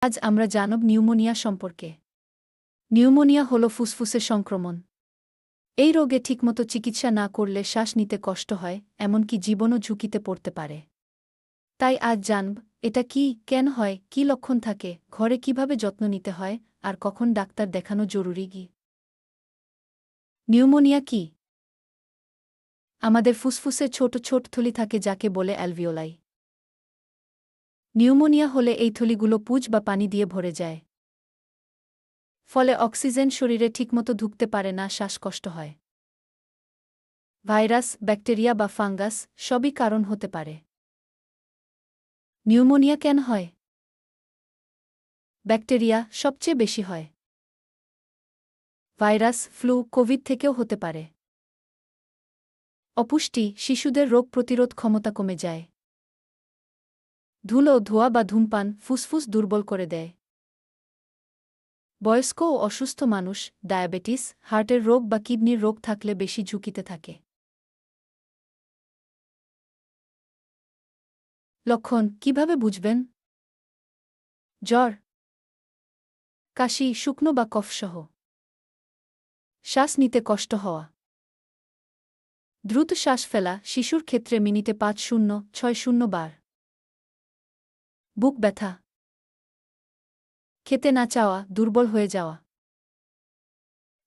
আজ আমরা জানব নিউমোনিয়া সম্পর্কে। নিউমোনিয়া হল ফুসফুসের সংক্রমণ। এই রোগে ঠিকমতো চিকিৎসা না করলে শ্বাস নিতে কষ্ট হয়, এমনকি জীবনও ঝুঁকিতে পড়তে পারে। তাই আজ জানব, এটা কি, কেন হয়, কি লক্ষণ থাকে, ঘরে কীভাবে যত্ন নিতে হয়, আর কখন ডাক্তার দেখানো জরুরি কি? নিউমোনিয়া কি? আমাদের ফুসফুসে ছোট ছোট থলি থাকে যাকে বলে অ্যালভিওলাই। নিউমোনিয়া হলে এই থলিগুলো পুজ বা পানি দিয়ে ভরে যায়। ফলে অক্সিজেন শরীরে ঠিকমতো ঢুকতে পারে না, শ্বাসকষ্ট হয়। ভাইরাস, ব্যাকটেরিয়া বা ফাঙ্গাস সবই কারণ হতে পারে। নিউমোনিয়া কেন হয়? ব্যাকটেরিয়া সবচেয়ে বেশি হয়। ভাইরাস, ফ্লু, কোভিড থেকেও হতে পারে। অপুষ্টি, শিশুদের রোগ প্রতিরোধ ক্ষমতা কমে যায়। ধুলো, ধোয়া বা ধূমপান ফুসফুস দুর্বল করে দেয়। বয়স্ক ও অসুস্থ মানুষ ডায়াবেটিস, হার্টের রোগ বা কিডনির রোগ থাকলে বেশি ঝুঁকিতে থাকে। লক্ষণ, কীভাবে বুঝবেন? জ্বর, কাশি, শুকনো বা কফসহ। শ্বাস নিতে কষ্ট হওয়া। দ্রুত শ্বাস ফেলা শিশুর ক্ষেত্রে মিনিটে পাঁচ শূন্য, ছয় শূন্য বার। বুক ব্যথা। খেতে না চাওয়া, দুর্বল হয়ে যাওয়া।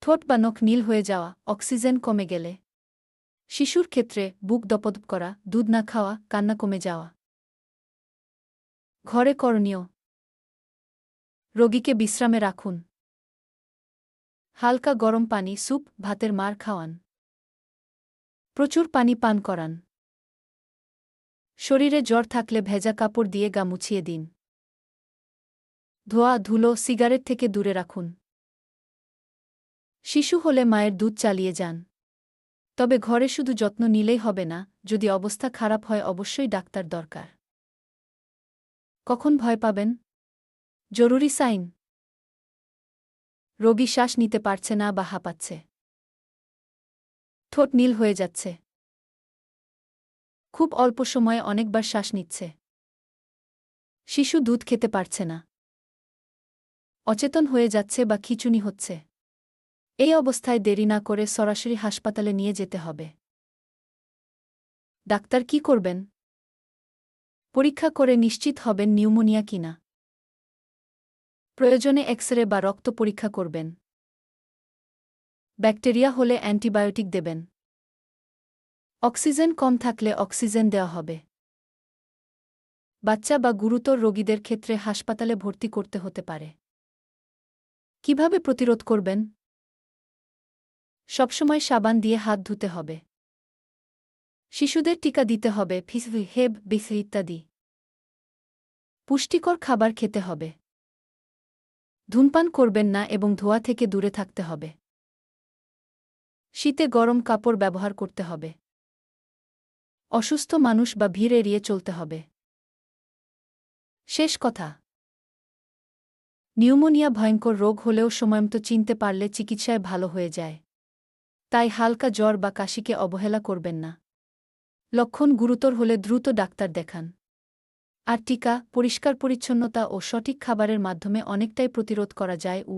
ঠোঁট বা নখ নীল হয়ে যাওয়া, অক্সিজেন কমে গেলে। শিশুর ক্ষেত্রে বুক দপদপ করা, দুধ না খাওয়া, কান্না কমে যাওয়া। ঘরে করণীয়। রোগীকে বিশ্রামে রাখুন। হালকা গরম পানি, স্যুপ, ভাতের মার খাওয়ান। প্রচুর পানি পান করান। শরীরে জ্বর থাকলে ভেজা কাপড় দিয়ে গা মুছিয়ে দিন। ধোয়া, ধুলো, সিগারেট থেকে দূরে রাখুন। শিশু হলে মায়ের দুধ চালিয়ে যান। তবে ঘরে শুধু যত্ন নিলেই হবে না, যদি অবস্থা খারাপ হয় অবশ্যই ডাক্তার দরকার। কখন ভয় পাবেন? জরুরি সাইন। রোগী শ্বাস নিতে পারছে না বা হাঁপাচ্ছে। ঠোঁট নীল হয়ে যাচ্ছে। খুব অল্প সময়ে অনেকবার শ্বাস নিচ্ছে। শিশু দুধ খেতে পারছে না। অচেতন হয়ে যাচ্ছে বা খিচুনি হচ্ছে। এই অবস্থায় দেরি না করে সরাসরি হাসপাতালে নিয়ে যেতে হবে। ডাক্তার কি করবেন? পরীক্ষা করে নিশ্চিত হবেন নিউমোনিয়া কিনা। প্রয়োজনে এক্স রে বা রক্ত পরীক্ষা করবেন। ব্যাকটেরিয়া হলে অ্যান্টিবায়োটিক দেবেন। অক্সিজেন কম থাকলে অক্সিজেন দেওয়া হবে। বাচ্চা বা গুরুতর রোগীদের ক্ষেত্রে হাসপাতালে ভর্তি করতে হতে পারে। কীভাবে প্রতিরোধ করবেন? সবসময় সাবান দিয়ে হাত ধুতে হবে। শিশুদের টিকা দিতে হবে ফিসভি হেব বিসি ইত্যাদি। পুষ্টিকর খাবার খেতে হবে। ধূমপান করবেন না এবং ধোয়া থেকে দূরে থাকতে হবে। শীতে গরম কাপড় ব্যবহার করতে হবে। অসুস্থ মানুষ বা ভিড় এড়িয়ে চলতে হবে। শেষ কথা। নিউমোনিয়া ভয়ঙ্কর রোগ হলেও সময়মতো চিনতে পারলে চিকিৎসায় ভালো হয়ে যায়। তাই হালকা জ্বর বা কাশিকে অবহেলা করবেন না। লক্ষণ গুরুতর হলে দ্রুত ডাক্তার দেখান। আর টিকা, পরিষ্কার পরিচ্ছন্নতা ও সঠিক খাবারের মাধ্যমে অনেকটাই প্রতিরোধ করা যায়, উ